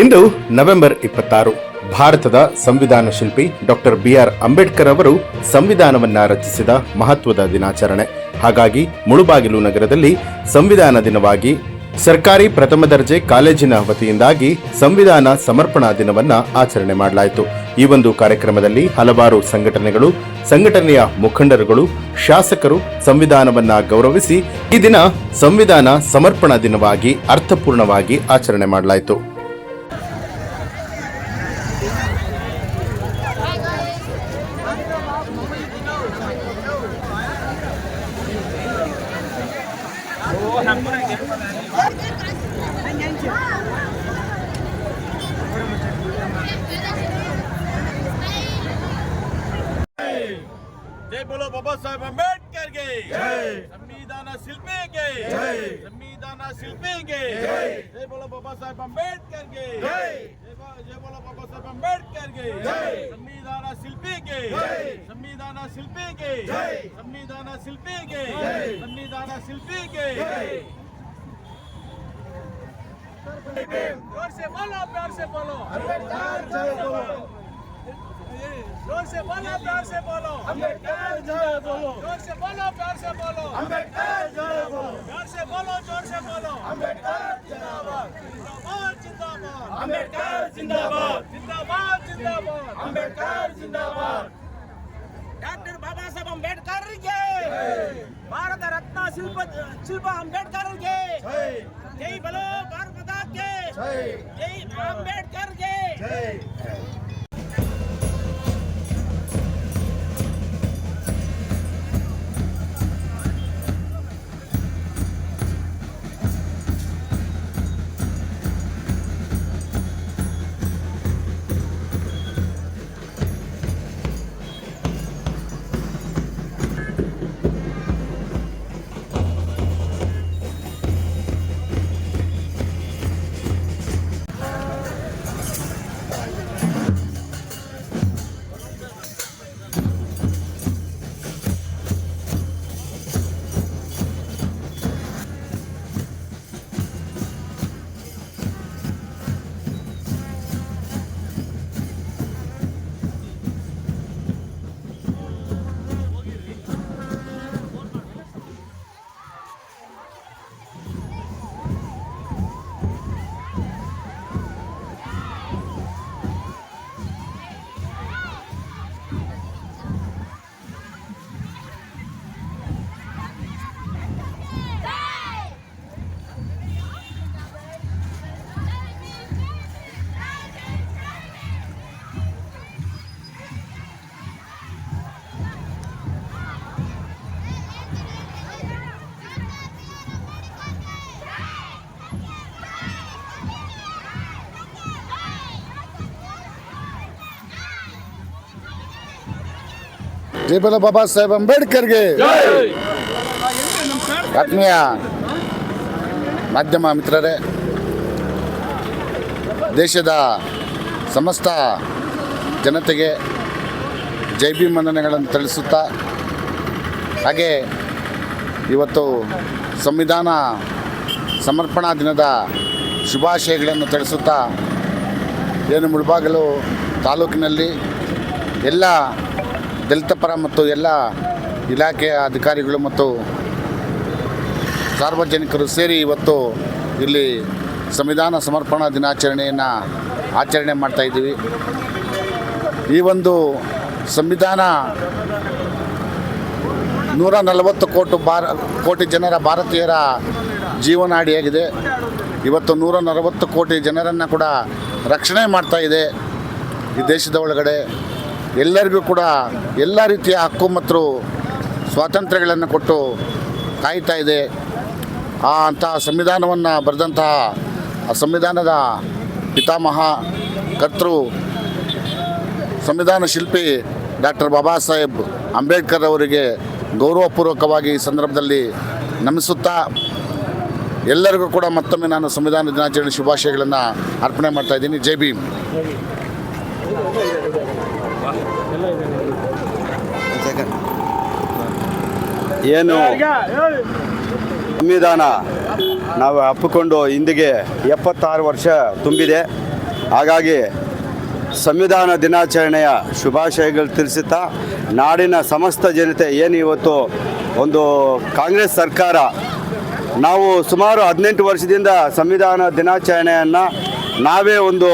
ಇಂದು November ಇಪ್ಪತ್ತಾರು, ಭಾರತದ ಸಂವಿಧಾನ ಶಿಲ್ಪಿ ಡಾಕ್ಟರ್ ಬಿ ಆರ್ ಅಂಬೇಡ್ಕರ್ ಅವರು ಸಂವಿಧಾನವನ್ನ ರಚಿಸಿದ ಮಹತ್ವದ ದಿನಾಚರಣೆ. ಹಾಗಾಗಿ ಮುಳುಬಾಗಿಲು ನಗರದಲ್ಲಿ ಸಂವಿಧಾನ ದಿನವಾಗಿ ಸರ್ಕಾರಿ ಪ್ರಥಮ ದರ್ಜೆ ಕಾಲೇಜಿನ ವತಿಯಿಂದಾಗಿ ಸಂವಿಧಾನ ಸಮರ್ಪಣಾ ದಿನವನ್ನ ಆಚರಣೆ ಮಾಡಲಾಯಿತು. ಈ ಒಂದು ಕಾರ್ಯಕ್ರಮದಲ್ಲಿ ಹಲವಾರು ಸಂಘಟನೆಗಳು, ಸಂಘಟನೆಯ ಮುಖಂಡರುಗಳು, ಶಾಸಕರು ಸಂವಿಧಾನವನ್ನ ಗೌರವಿಸಿ ಈ ದಿನ ಸಂವಿಧಾನ ಸಮರ್ಪಣಾ ದಿನವಾಗಿ ಅರ್ಥಪೂರ್ಣವಾಗಿ ಆಚರಣೆ ಮಾಡಲಾಯಿತು. ಜೈ ಬೋಲೋ ಬಾಬಾ ಸಾಹೇಬ್ ಅಂಬೇಡ್ಕರ್ಗೆ ಸಂವಿಧಾನ ಶಿಲ್ಪಿಗೆ ಸಂವಿಧಾನ ಶಿಲ್ಪಿಗೆ ಜೈ ಬೋಲೋ ಬಾಬಾ ಸಾಹೇಬ್ ಅಂಬೇಡ್ಕರ್ಗೆ ಜೈ ಬಾ- ಜೈ ಬೋಲೋ ಬಾಬಾ ಸಾಹೇಬ್ ಅಂಬೇಡ್ಕರ್ಗೆ ಸಂವಿಧಾನ ಶಿಲ್ಪಿಗೆ ಸಂವಿಧಾನ ಶಿಲ್ಪಿಗೆ ಸಂವಿಧಾನ ಶಿಲ್ಪಿಗೆ ಸಂವಿಧಾನ ಶಿಲ್ಪಿಗೆ जोर से बोलो प्यार से बोलो जोर से बोलो प्यार से बोलो अम्बेडकर जय बोलो जोर से बोलो प्यार से बोलो अम्बेडकर जय बोलो प्यार से बोलो जोर से बोलो अम्बेडकर जिंदाबाद जिंदाबाद जिंदाबाद अम्बेडकर जिंदाबाद जिंदाबाद जिंदाबाद अम्बेडकर जिंदाबाद ಡಾಕ್ಟರ್ ಬಾಬಾ ಸಾಹೇಬ್ ಅಂಬೇಡ್ಕರ್ಗೆ ಭಾರತ ರತ್ನ ಶಿಲ್ಪ ಶಿಲ್ಪ ಅಂಬೇಡ್ಕರ್ಗೆ ಜೈ ಬಲೋ ಭಾರತ ಮಾತಾಕ್ಕೆ ಜೈ ಅಂಬೇಡ್ಕರ್ಗೆ ಜೈ ಬಾಬಾ ಸಾಹೇಬ್ ಅಂಬೇಡ್ಕರ್ಗೆ. ಆತ್ಮೀಯ ಮಾಧ್ಯಮ ಮಿತ್ರರೇ, ದೇಶದ ಸಮಸ್ತ ಜನತೆಗೆ ಜೈ ಭೀಮ್ ಮನ್ನಣೆಗಳನ್ನು ತಿಳಿಸುತ್ತಾ, ಹಾಗೆ ಇವತ್ತು ಸಂವಿಧಾನ ಸಮರ್ಪಣಾ ದಿನದ ಶುಭಾಶಯಗಳನ್ನು ತಿಳಿಸುತ್ತಾ, ಏನು ಮುಳಬಾಗಿಲು ತಾಲೂಕಿನಲ್ಲಿ ಎಲ್ಲ ದಲಿತ ಪರ ಮತ್ತು ಎಲ್ಲ ಇಲಾಖೆಯ ಅಧಿಕಾರಿಗಳು ಮತ್ತು ಸಾರ್ವಜನಿಕರು ಸೇರಿ ಇವತ್ತು ಇಲ್ಲಿ ಸಂವಿಧಾನ ಸಮರ್ಪಣಾ ದಿನಾಚರಣೆಯನ್ನು ಆಚರಣೆ ಮಾಡ್ತಾ ಇದ್ದೀವಿ. ಈ ಒಂದು ಸಂವಿಧಾನ ನೂರ ನಲವತ್ತು ಕೋಟಿ ಭಾರ, ಕೋಟಿ ಜನರ ಭಾರತೀಯರ ಜೀವನಾಡಿಯಾಗಿದೆ. ಇವತ್ತು ನೂರ ನಲವತ್ತು ಕೋಟಿ ಜನರನ್ನು ಕೂಡ ರಕ್ಷಣೆ ಮಾಡ್ತಾ ಇದೆ ಈ ದೇಶದ ಒಳಗಡೆ. ಎಲ್ಲರಿಗೂ ಕೂಡ ಎಲ್ಲ ರೀತಿಯ ಹಕ್ಕು ಮತ್ತು ಸ್ವಾತಂತ್ರ್ಯಗಳನ್ನು ಕೊಟ್ಟು ಕಾಯ್ತಾ ಇದೆ. ಆ ಅಂತಹ ಸಂವಿಧಾನವನ್ನು ಬರೆದಂತಹ ಆ ಸಂವಿಧಾನದ ಪಿತಾಮಹ, ಕರ್ತೃ, ಸಂವಿಧಾನ ಶಿಲ್ಪಿ ಡಾಕ್ಟರ್ ಬಾಬಾ ಸಾಹೇಬ್ ಅಂಬೇಡ್ಕರ್ ಅವರಿಗೆ ಗೌರವಪೂರ್ವಕವಾಗಿ ಈ ಸಂದರ್ಭದಲ್ಲಿ ನಮಿಸುತ್ತಾ ಎಲ್ಲರಿಗೂ ಕೂಡ ಮತ್ತೊಮ್ಮೆ ನಾನು ಸಂವಿಧಾನ ದಿನಾಚರಣೆ ಶುಭಾಶಯಗಳನ್ನು ಅರ್ಪಣೆ ಮಾಡ್ತಾ ಇದ್ದೀನಿ. ಜೈ ಭೀಮ್. ಏನು? ಸಂವಿಧಾನ. ನಾವು ಅಪ್ಪಿಕೊಂಡು ಇಂದಿಗೆ ಎಪ್ಪತ್ತಾರು ವರ್ಷ ತುಂಬಿದೆ. ಹಾಗಾಗಿ ಸಂವಿಧಾನ ದಿನಾಚರಣೆಯ ಶುಭಾಶಯಗಳು ತಿಳಿಸುತ್ತಾ ನಾಡಿನ ಸಮಸ್ತ ಜನತೆ ಏನು ಇವತ್ತು ಒಂದು ಕಾಂಗ್ರೆಸ್ ಸರ್ಕಾರ ನಾವು ಸುಮಾರು ಹದಿನೆಂಟು ವರ್ಷದಿಂದ ಸಂವಿಧಾನ ದಿನಾಚರಣೆಯನ್ನು ನಾವೇ ಒಂದು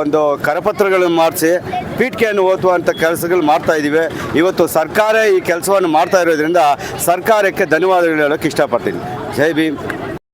ಒಂದು ಕರಪತ್ರಗಳನ್ನು ಮಾಡಿಸಿ ಪೀಠಿಕೆಯನ್ನು ಓದುವಂಥ ಕೆಲಸಗಳು ಮಾಡ್ತಾ ಇದ್ದೀವಿ. ಇವತ್ತು ಸರ್ಕಾರ ಈ ಕೆಲಸವನ್ನು ಮಾಡ್ತಾ ಇರೋದ್ರಿಂದ ಸರ್ಕಾರಕ್ಕೆ ಧನ್ಯವಾದಗಳು ಹೇಳೋಕ್ಕೆ ಇಷ್ಟಪಡ್ತೀನಿ. ಜೈ ಭೀಮ್.